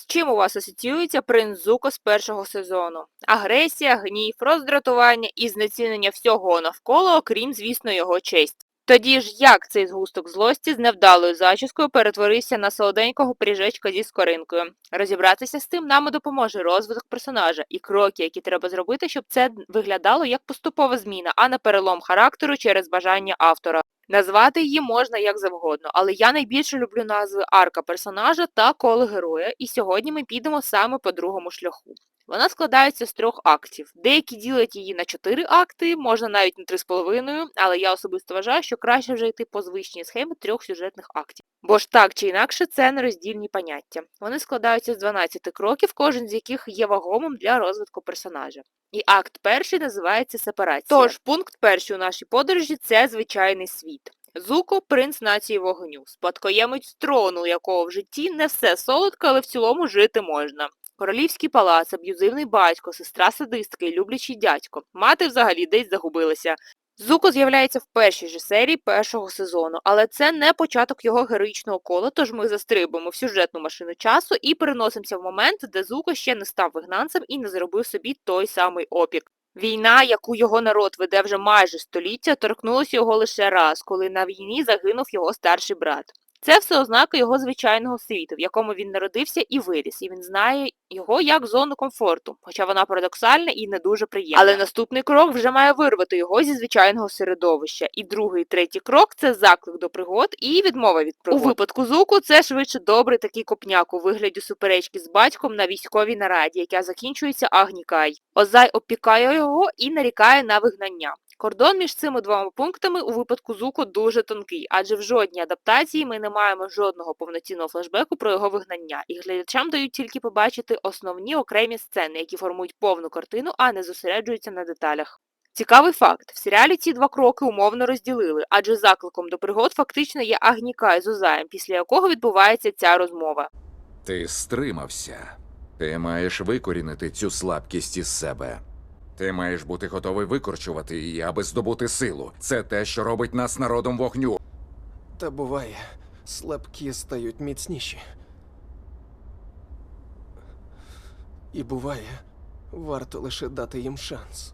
З чим у вас асоціюється принц Зуко з першого сезону? Агресія, гнів, роздратування і знецінення всього навколо, окрім, звісно, його честь. Тоді ж як цей згусток злості з невдалою зачіскою перетворився на солоденького пиріжечка зі скоринкою? Розібратися з тим нам допоможе розвиток персонажа і кроки, які треба зробити, щоб це виглядало як поступова зміна, а не перелом характеру через бажання автора. Назвати її можна як завгодно, але я найбільше люблю назви арка персонажа та коло героя, і сьогодні ми підемо саме по другому шляху. Вона складається з трьох актів. Деякі ділять її на чотири акти, можна навіть на три з половиною, але я особисто вважаю, що краще вже йти по звичній схемі трьох сюжетних актів. Бо ж так чи інакше це нероздільні поняття. Вони складаються з 12 кроків, кожен з яких є вагомим для розвитку персонажа. І акт перший називається сепарація. Тож, пункт перший у нашій подорожі це звичайний світ. Зуко принц нації вогню, спадкоємець трону, якого в житті не все солодко, але в цілому жити можна. Королівський палац, аб'юзивний батько, сестра садистка і люблячий дядько. Мати взагалі десь загубилася. Зуко з'являється в першій же серії першого сезону, але це не початок його героїчного кола, тож ми застрибуємо в сюжетну машину часу і переносимося в момент, де Зуко ще не став вигнанцем і не зробив собі той самий опік. Війна, яку його народ веде вже майже століття, торкнулася його лише раз, коли на війні загинув його старший брат. Це все ознака його звичайного світу, в якому він народився і виріс, і він знає його як зону комфорту, хоча вона парадоксальна і не дуже приємна. Але наступний крок вже має вирвати його зі звичайного середовища. І другий, третій крок це заклик до пригод і відмова від пригод. У випадку звуку це швидше добрий такий копняк у вигляді суперечки з батьком на військовій нараді, яка закінчується агнікай. Озай опікає його і нарікає на вигнання. Кордон між цими двома пунктами у випадку звуку дуже тонкий, адже в жодній адаптації ми не маємо жодного повноцінного флешбеку про його вигнання, і глядачам дають тільки побачити основні окремі сцени, які формують повну картину, а не зосереджуються на деталях. Цікавий факт: в серіалі ці два кроки умовно розділили, адже закликом до пригод фактично є Агніка з Озаєм, після якого відбувається ця розмова. Ти стримався. Ти маєш викорінити цю слабкість із себе. Ти маєш бути готовий викорчувати її, аби здобути силу. Це те, що робить нас народом вогню. Та буває, слабкі стають міцніші. І буває, варто лише дати їм шанс.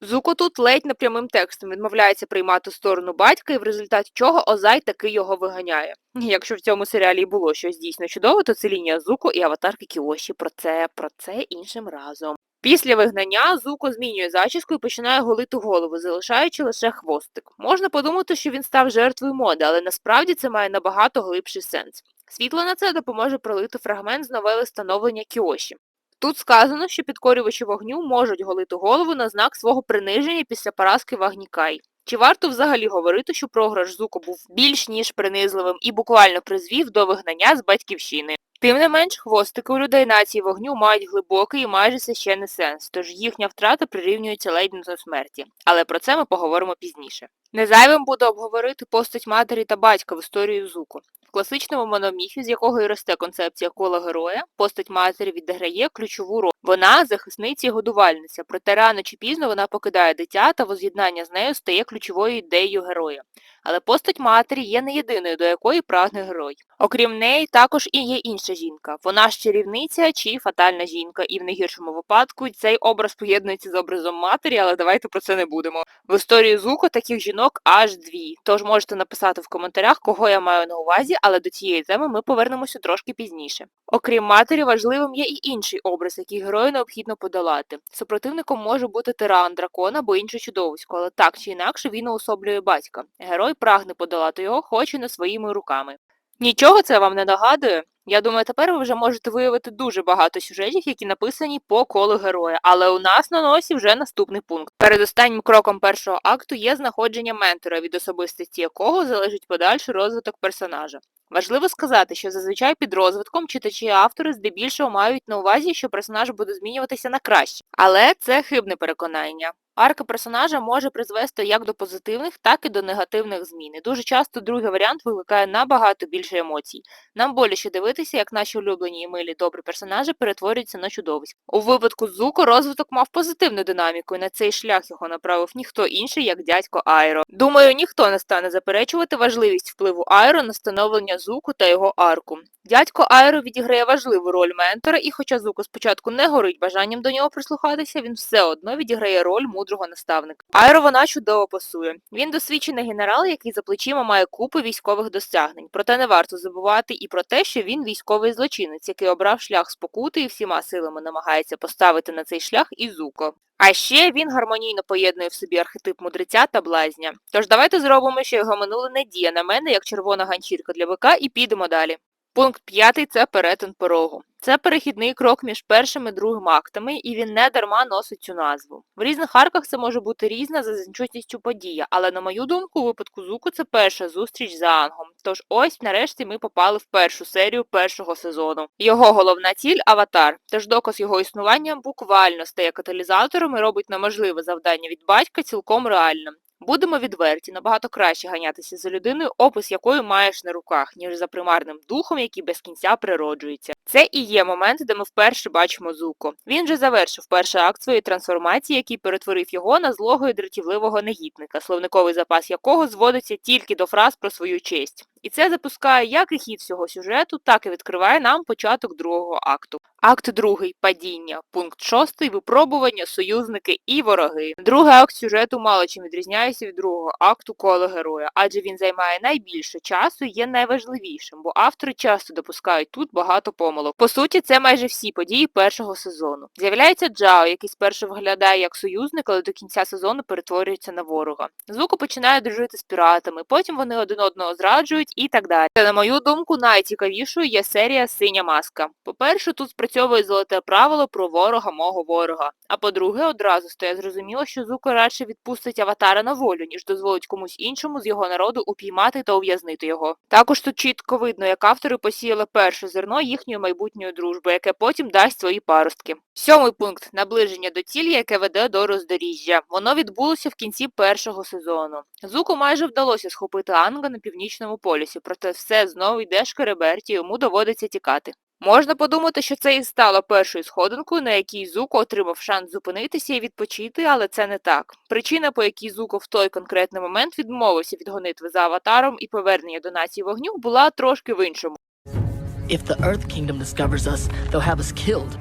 Зуко тут ледь не прямим текстом відмовляється приймати сторону батька, і в результаті чого Озай таки його виганяє. Якщо в цьому серіалі і було щось дійсно чудове, то це лінія Зуко і аватарки Кіоші. Про це, про це іншим разом. Після вигнання Зуко змінює зачіску і починає голити голову, залишаючи лише хвостик. Можна подумати, що він став жертвою моди, але насправді це має набагато глибший сенс. Світло на це допоможе пролити фрагмент з новели становлення Кіоші. Тут сказано, що підкорювачі вогню можуть голити голову на знак свого приниження після поразки Вагнікай. Чи варто взагалі говорити, що програш Зуко був більш ніж принизливим і буквально призвів до вигнання з батьківщини? Тим не менш, хвостики у людей нації вогню мають глибокий і майже священний сенс, тож їхня втрата прирівнюється ледь до смерті. Але про це ми поговоримо пізніше. Незайвим буде обговорити постать матері та батька в історії Зуко. В класичному мономіфі, з якого і росте концепція кола героя, постать матері відіграє ключову роль. Вона захисниця і годувальниця, проте рано чи пізно вона покидає дитя та воз'єднання з нею стає ключовою ідеєю героя. Але постать матері є не єдиною, до якої прагне герой. Окрім неї, також і є інша жінка. Вона ж чарівниця чи фатальна жінка, і в найгіршому випадку цей образ поєднується з образом матері, але давайте про це не будемо. В історії Зуко таких жінок аж дві. Тож можете написати в коментарях, кого я маю на увазі, але до цієї теми ми повернемося трошки пізніше. Окрім матері, важливим є і інший образ, який герою необхідно подолати. Супротивником може бути тиран, дракон або інше чудовисько, але так чи інакше він уособлює батька. Герой прагне подолати його, хоч і не своїми руками. Нічого це вам не нагадує? Я думаю, тепер ви вже можете виявити дуже багато сюжетів, які написані по колу героя, але у нас на носі вже наступний пункт. Перед останнім кроком першого акту є знаходження ментора, від особистості якого залежить подальший розвиток персонажа. Важливо сказати, що зазвичай під розвитком читачі і автори здебільшого мають на увазі, що персонаж буде змінюватися на краще, але це хибне переконання. Арка персонажа може призвести як до позитивних, так і до негативних змін. І дуже часто другий варіант викликає набагато більше емоцій. Нам боляче дивитися, як наші улюблені і милі добрі персонажі перетворюються на чудовиськ. У випадку Зуко розвиток мав позитивну динаміку, і на цей шлях його направив ніхто інший, як дядько Айро. Думаю, ніхто не стане заперечувати важливість впливу Айро на становлення Зуку та його арку. Дядько Айро відіграє важливу роль ментора, і хоча Зуко спочатку не горить бажанням до нього прислухатися, він все одно відіграє роль мудрого наставника. Айро вона чудово пасує. Він досвідчений генерал, який за плечима має купи військових досягнень. Проте не варто забувати і про те, що він військовий злочинець, який обрав шлях спокути і всіма силами намагається поставити на цей шлях Ізуко. А ще він гармонійно поєднує в собі архетип мудреця та блазня. Тож давайте зробимо, що його минуле не діє на мене як червона ганчірка для бика, і підемо далі. Пункт п'ятий це перетин порогу. Це перехідний крок між першим і другим актами, і він не дарма носить цю назву. В різних арках це може бути різна за значущістю подія, але на мою думку, у випадку Зуку це перша зустріч з Ангом. Тож ось нарешті ми попали в першу серію першого сезону. Його головна ціль аватар. Тож доказ його існування буквально стає каталізатором і робить неможливе завдання від батька цілком реальним. Будемо відверті, набагато краще ганятися за людиною, опис якої маєш на руках, ніж за примарним духом, який без кінця природжується. Це і є момент, де ми вперше бачимо Зуко. Він же завершив перший акт своєї трансформації, який перетворив його на злого і дратівливого негідника, словниковий запас якого зводиться тільки до фраз про свою честь. І це запускає як і хід всього сюжету, так і відкриває нам початок другого акту. Акт другий падіння, пункт шостий випробування, союзники і вороги. Другий акт сюжету мало чим відрізняється від другого акту коло героя, адже він займає найбільше часу і є найважливішим, бо автори часто допускають тут багато помилок. По суті, це майже всі події першого сезону. З'являється Джао, який спершу виглядає як союзник, але до кінця сезону перетворюється на ворога. Звуко починає дружити з піратами, потім вони один одного зраджують і так далі. Та, на мою думку, найцікавішою є серія Синя маска. По-перше, тут спрацьовує золоте правило про ворога мого ворога. А по-друге, одразу стає зрозуміло, що Зуко радше відпустить аватара на волю, ніж дозволить комусь іншому з його народу упіймати та ув'язнити його. Також тут чітко видно, як автори посіяли перше зерно їхньої майбутньої дружби, яке потім дасть свої паростки. Сьомий пункт наближення до цілі, яке веде до роздоріжжя. Воно відбулося в кінці першого сезону. Зуку майже вдалося схопити Анга на північному полюсі, проте все знову йде шкереберті, йому доводиться тікати. Можна подумати, що це і стало першою сходинкою, на якій Зуко отримав шанс зупинитися і відпочити, але це не так. Причина, по якій Зуко в той конкретний момент відмовився від гонитви за аватаром і повернення до нації вогню, була трошки в іншому. If the Earth Kingdom discovers us, they'll have us killed.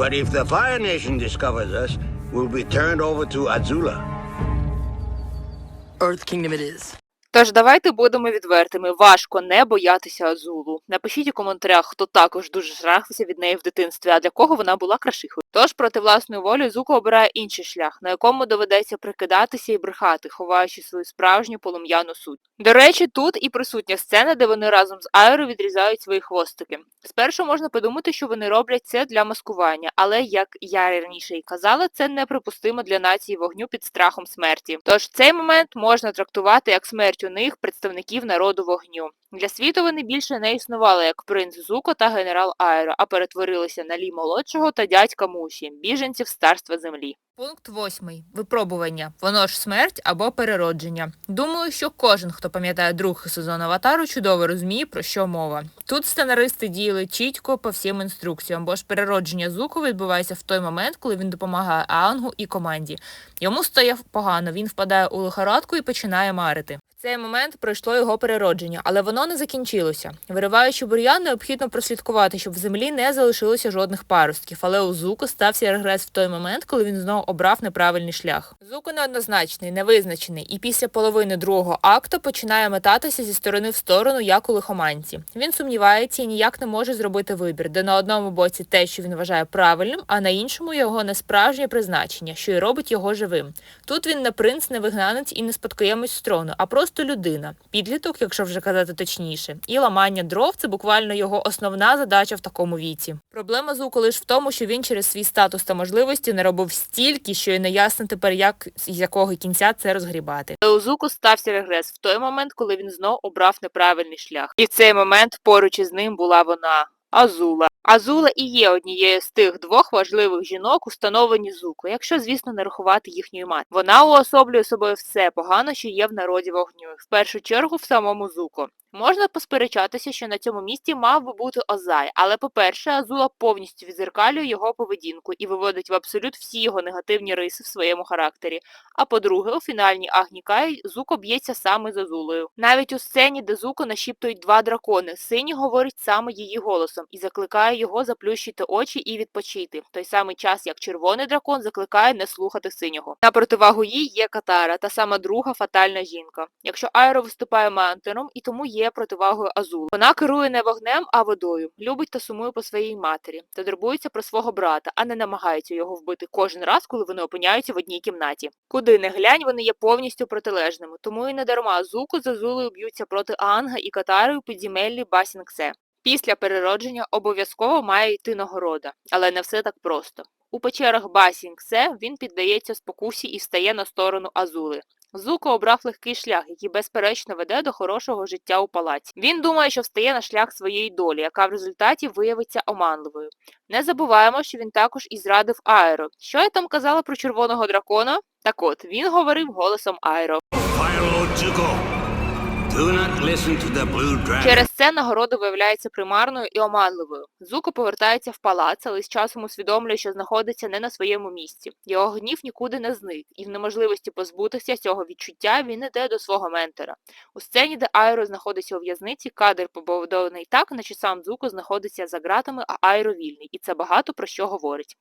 But if the Fire Nation discovers us, we'll be turned over to Azula. Earth Kingdom it is. Тож давайте будемо відвертими. Важко не боятися Азулу. Напишіть у коментарях, хто також дуже жахався від неї в дитинстві, а для кого вона була крашихою. Тож проти власної волі Зуко обирає інший шлях, на якому доведеться прикидатися і брехати, ховаючи свою справжню полум'яну суть. До речі, тут і присутня сцена, де вони разом з Айро відрізають свої хвостики. Спершу можна подумати, що вони роблять це для маскування, але як я раніше і казала, це неприпустимо для нації вогню під страхом смерті. Тож цей момент можна трактувати як смерть у них представників народу вогню. Для світу вони більше не існували як принц Зуко та генерал Айро, а перетворилися на Лі молодшого та дядька Муші, біженців з царства землі. Пункт восьмий. Випробування. Воно ж смерть або переродження. Думаю, що кожен, хто пам'ятає другий сезон Аватару, чудово розуміє, про що мова. Тут сценаристи діяли чітко по всім інструкціям, бо ж переродження Зуку відбувається в той момент, коли він допомагає Аангу і команді. Йому стає погано, він впадає у лихорадку і починає марити. Цей момент пройшло його переродження, але воно не закінчилося. Вириваючи бур'ян, необхідно прослідкувати, щоб в землі не залишилося жодних паростків. Але у Зуку стався регрес в той момент, коли він знову обрав неправильний шлях. Зуку неоднозначний, невизначений, і після половини другого акту починає метатися зі сторони в сторону, як у лихоманці. Він сумнівається і ніяк не може зробити вибір, де на одному боці те, що він вважає правильним, а на іншому його несправжнє призначення, що й робить його живим. Тут він не принц, не вигнанець і не спадкоємець з трону, а просто людина, підліток, якщо вже казати точніше, і ламання дров це буквально його основна задача в такому віці. Проблема Зуку лише в тому, що він через свій статус та можливості не робив стільки, що й не ясно тепер, як з якого кінця це розгрібати. У Зуку стався регрес в той момент, коли він знов обрав неправильний шлях. І в цей момент поруч із ним була вона Азула. Азула і є однією з тих двох важливих жінок, установлені Зуко, якщо, звісно, не рахувати їхньої матері. Вона уособлює собою все погано, що є в народі вогню, в першу чергу в самому Зуко. Можна посперечатися, що на цьому місці мав би бути Озай, але, по-перше, Азула повністю відзеркалює його поведінку і виводить в абсолют всі його негативні риси в своєму характері. А по-друге, у фінальній Агні Кай Зуко б'ється саме з Азулею. Навіть у сцені, де Зуко нашіптують два дракони, синій говорить саме її голосом і закликає його заплющити очі і відпочити, в той самий час як червоний дракон закликає не слухати синього. На противагу їй є Катара, та сама друга фатальна жінка. Якщо Айро виступає ментором і тому є противагою Азул. Вона керує не вогнем, а водою, любить та сумує по своїй матері та турбується про свого брата, а не намагається його вбити кожен раз, коли вони опиняються в одній кімнаті. Куди не глянь, вони є повністю протилежними, тому і не дарма Зуку з Азулею б'ються проти Анга і Катари у підземеллі Басінгсе. Після переродження обов'язково має йти нагорода, але не все так просто. У печерах Басінгсе він піддається спокусі і стає на сторону Азули. Зуко обрав легкий шлях, який безперечно веде до хорошого життя у палаці. Він думає, що встає на шлях своєї долі, яка в результаті виявиться оманливою. Не забуваємо, що він також і зрадив Аеро. Що я там казала про червоного дракона? Так от, він говорив голосом Аеро. Через це нагорода виявляється примарною і оманливою. Зуко повертається в палац, але з часом усвідомлює, що знаходиться не на своєму місці. Його гнів нікуди не зник, і в неможливості позбутися цього відчуття він іде до свого ментора. У сцені, де Айро знаходиться у в'язниці, кадр побудований так, наче сам Зуко знаходиться за ґратами, а Айро вільний, і це багато про що говорить.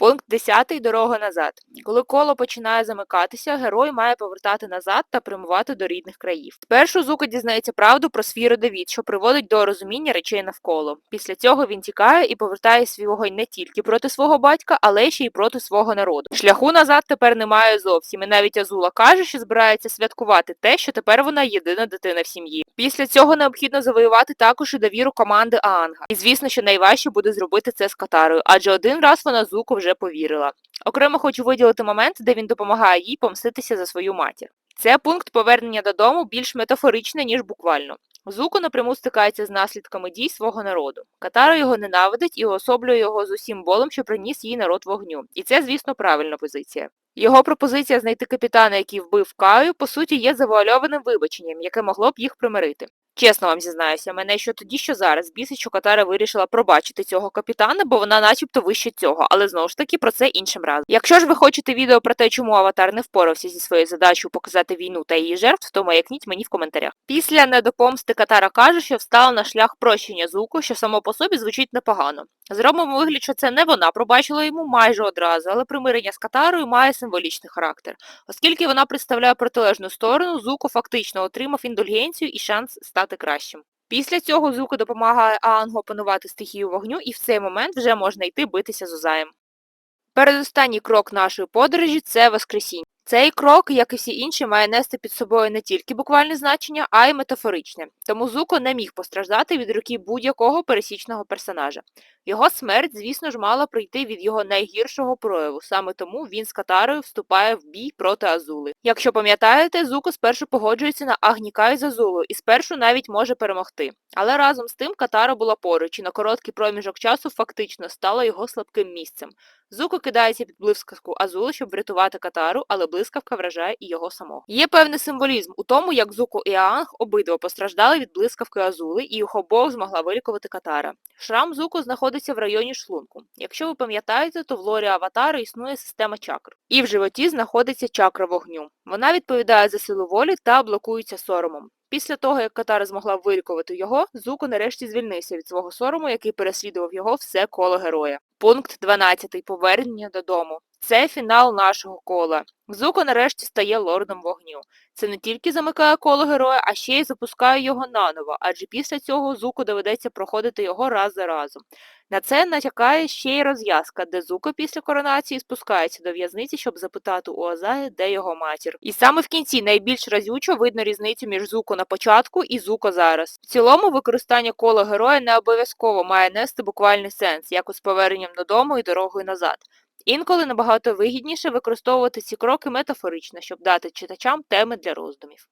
Пункт 10. Дорога назад. Коли коло починає замикатися, герой має повертати назад та прямувати до рідних країв. Спершу Зуко дізнається правду про свій родовід, що приводить до розуміння речей навколо. Після цього він тікає і повертає свій вогонь не тільки проти свого батька, але ще й проти свого народу. Шляху назад тепер немає зовсім, і навіть Азула каже, що збирається святкувати те, що тепер вона єдина дитина в сім'ї. Після цього необхідно завоювати також і довіру команди Аанга. І звісно, що найважче буде зробити це з Катарою, адже один раз вона Зуко вже повірила. Окремо хочу виділити момент, де він допомагає їй помститися за свою матір. Це пункт повернення додому більш метафоричний, ніж буквально. Зуко напряму стикається з наслідками дій свого народу. Катара його ненавидить і уособлює його з усім болем, що приніс їй народ вогню. І це, звісно, правильна позиція. Його пропозиція знайти капітана, який вбив Каю, по суті, є завуальованим вибаченням, яке могло б їх примирити. Чесно вам зізнаюся, мене що тоді, що зараз бісить, що Катара вирішила пробачити цього капітана, бо вона начебто вище цього, але знову ж таки про це іншим разом. Якщо ж ви хочете відео про те, чому Аватар не впорався зі своєю задачею показати війну та її жертв, то маякніть мені в коментарях. Після недопомсти Катара каже, що встала на шлях прощення звуку, що само по собі звучить непогано. Зробимо вигляд, що це не вона пробачила йому майже одразу, але примирення з Катарою має символічний характер. Оскільки вона представляє протилежну сторону, Зуко фактично отримав індульгенцію і шанс стати кращим. Після цього Зуко допомагає Аангу опанувати стихію вогню, і в цей момент вже можна йти битися з Озаєм. Передостанній крок нашої подорожі це Воскресіння. Цей крок, як і всі інші, має нести під собою не тільки буквальне значення, а й метафоричне. Тому Зуко не міг постраждати від руки будь-якого пересічного персонажа. Його смерть, звісно ж, мала прийти від його найгіршого прояву. Саме тому він з Катарою вступає в бій проти Азули. Якщо пам'ятаєте, Зуко спершу погоджується на Агнікай з Азулою і спершу навіть може перемогти. Але разом з тим Катара була поруч і на короткий проміжок часу фактично стала його слабким місцем. Зуко кидається під блискавку Азули, щоб врятувати Катару, але блискавка вражає і його самого. Є певний символізм у тому, як Зуко і Аанг обидва постраждали від блискавки Азули, і їх обох змогла вилікувати Катара. Шрам Зуко знаходиться в районі шлунку. Якщо ви пам'ятаєте, то в лорі Аватара існує система чакр. І в животі знаходиться чакра вогню. Вона відповідає за силу волі та блокується соромом. Після того, як Катара змогла вилікувати його, Зуко нарешті звільнився від свого сорому, який переслідував його все коло героя. Пункт 12. Повернення додому. Це фінал нашого кола. Зуко нарешті стає лордом вогню. Це не тільки замикає коло героя, а ще й запускає його наново, адже після цього Зуку доведеться проходити його раз за разом. На це натякає ще й розв'язка, де Зуко після коронації спускається до в'язниці, щоб запитати у Азаї, де його матір. І саме в кінці найбільш разючо видно різницю між Зуко на початку і Зуко зараз. В цілому використання кола героя не обов'язково має нести буквальний сенс, як з поверненням додому і дорогою назад. Інколи набагато вигідніше використовувати ці кроки метафорично, щоб дати читачам теми для роздумів.